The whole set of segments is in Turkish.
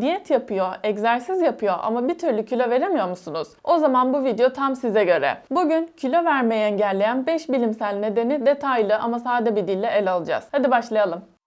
Diyet yapıyor, egzersiz yapıyor ama bir türlü kilo veremiyor musunuz? O zaman bu video tam size göre. Bugün kilo vermeyi engelleyen 5 bilimsel nedeni detaylı ama sade bir dille ele alacağız. Hadi başlayalım.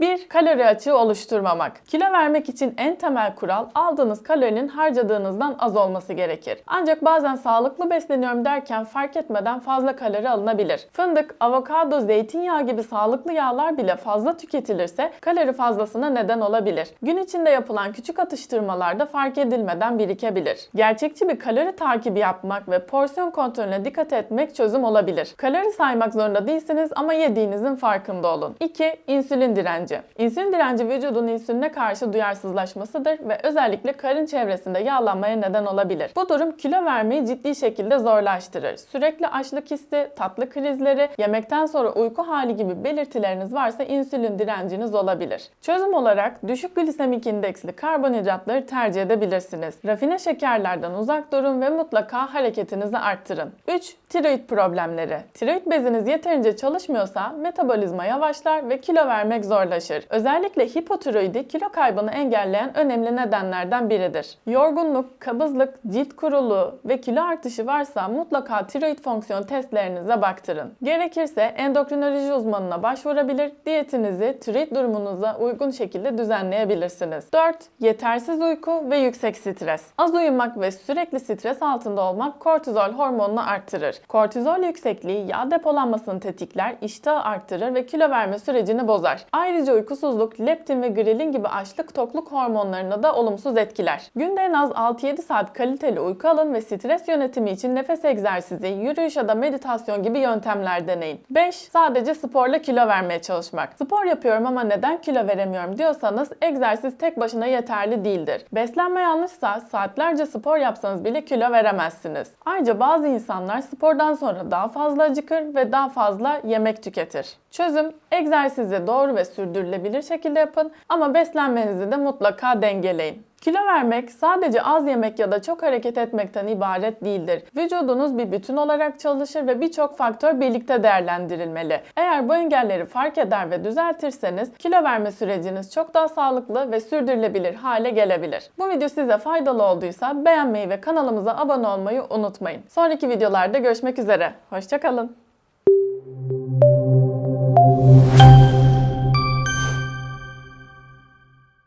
Bir, kalori açığı oluşturmamak. Kilo vermek için en temel kural aldığınız kalorinin harcadığınızdan az olması gerekir. Ancak bazen sağlıklı besleniyorum derken fark etmeden fazla kalori alınabilir. Fındık, avokado, zeytinyağı gibi sağlıklı yağlar bile fazla tüketilirse kalori fazlasına neden olabilir. Gün içinde yapılan küçük atıştırmalarda fark edilmeden birikebilir. Gerçekçi bir kalori takibi yapmak ve porsiyon kontrolüne dikkat etmek çözüm olabilir. Kalori saymak zorunda değilsiniz ama yediğinizin farkında olun. 2. İnsülin direnci. İnsülin direnci vücudun insüline karşı duyarsızlaşmasıdır ve özellikle karın çevresinde yağlanmaya neden olabilir. Bu durum kilo vermeyi ciddi şekilde zorlaştırır. Sürekli açlık hissi, tatlı krizleri, yemekten sonra uyku hali gibi belirtileriniz varsa insülin direnciniz olabilir. Çözüm olarak düşük glisemik indeksli karbonhidratları tercih edebilirsiniz. Rafine şekerlerden uzak durun ve mutlaka hareketinizi arttırın. 3. Tiroid problemleri. Tiroid beziniz yeterince çalışmıyorsa metabolizma yavaşlar ve kilo vermek zorlaşır. Özellikle hipotiroidi kilo kaybını engelleyen önemli nedenlerden biridir. Yorgunluk, kabızlık, cilt kuruluğu ve kilo artışı varsa mutlaka tiroid fonksiyon testlerinize baktırın. Gerekirse endokrinoloji uzmanına başvurabilir, diyetinizi tiroid durumunuza uygun şekilde düzenleyebilirsiniz. 4. Yetersiz uyku ve yüksek stres. Az uyumak ve sürekli stres altında olmak kortizol hormonunu arttırır. Kortizol yüksekliği yağ depolanmasını tetikler, iştahı arttırır ve kilo verme sürecini bozar. Ayrıca uykusuzluk, leptin ve grelin gibi açlık tokluk hormonlarını da olumsuz etkiler. Günde en az 6-7 saat kaliteli uyku alın ve stres yönetimi için nefes egzersizi, yürüyüş ya da meditasyon gibi yöntemler deneyin. 5. Sadece sporla kilo vermeye çalışmak. Spor yapıyorum ama neden kilo veremiyorum diyorsanız egzersiz tek başına yeterli değildir. Beslenme yanlışsa saatlerce spor yapsanız bile kilo veremezsiniz. Ayrıca bazı insanlar spordan sonra daha fazla acıkır ve daha fazla yemek tüketir. Çözüm egzersizi doğru ve sürdürülebilir şekilde yapın ama beslenmenizi de mutlaka dengeleyin. Kilo vermek sadece az yemek ya da çok hareket etmekten ibaret değildir. Vücudunuz bir bütün olarak çalışır ve birçok faktör birlikte değerlendirilmeli. Eğer bu engelleri fark eder ve düzeltirseniz kilo verme süreciniz çok daha sağlıklı ve sürdürülebilir hale gelebilir. Bu video size faydalı olduysa beğenmeyi ve kanalımıza abone olmayı unutmayın. Sonraki videolarda görüşmek üzere. Hoşçakalın.